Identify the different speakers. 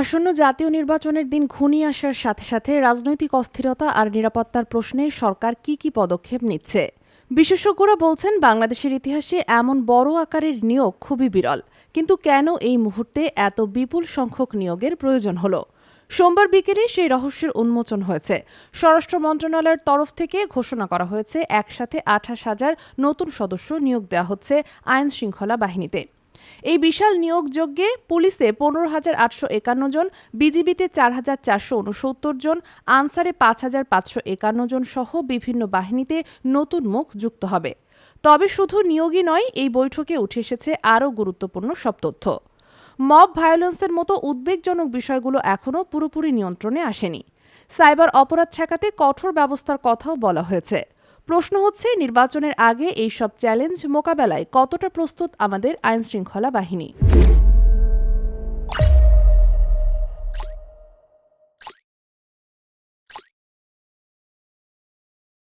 Speaker 1: আসন্ন জাতীয় নির্বাচনের দিন ঘনিয়ে আসার সাথে সাথে রাজনৈতিক অস্থিরতা আর নিরাপত্তার প্রশ্নে সরকার কি কি পদক্ষেপ নিচ্ছে? বিশেষজ্ঞরা বলছেন, বাংলাদেশের ইতিহাসে এমন বড় আকারের নিয়োগ খুবই বিরল। কিন্তু কেন এই মুহূর্তে এত বিপুল সংখ্যক নিয়োগের প্রয়োজন হলো? সোমবার বিকেলে সেই রহস্যের উন্মোচন হয়েছে। স্বরাষ্ট্র মন্ত্রণালয়ের তরফ থেকে ঘোষণা করা হয়েছে, একসাথে আঠাশ হাজার নতুন সদস্য নিয়োগ দেওয়া হচ্ছে আইন শৃঙ্খলা বাহিনীতে। এই বিশাল নিয়োগযজ্ঞে পুলিশে পনেরো হাজার আটশো একান্ন জন, বিজিবিতে চার হাজার চারশো উনসত্তর জন, আনসারে পাঁচ হাজার পাঁচশো একান্ন জন সহ বিভিন্ন বাহিনীতে নতুন মুখ যুক্ত হবে। তবে শুধু নিয়োগই নয়, এই বৈঠকে উঠে এসেছে আরও গুরুত্বপূর্ণ সব তথ্য। মব ভায়োলেন্সের মতো উদ্বেগজনক বিষয়গুলো এখনও পুরোপুরি নিয়ন্ত্রণে আসেনি। সাইবার অপরাধ ঠেকাতে কঠোর ব্যবস্থার কথাও বলা হয়েছে। প্রশ্ন হচ্ছে নির্বাচনের আগে এই সব চ্যালেঞ্জ মোকাবেলায় কতটা প্রস্তুত আমাদের আইনশৃঙ্খলা বাহিনী?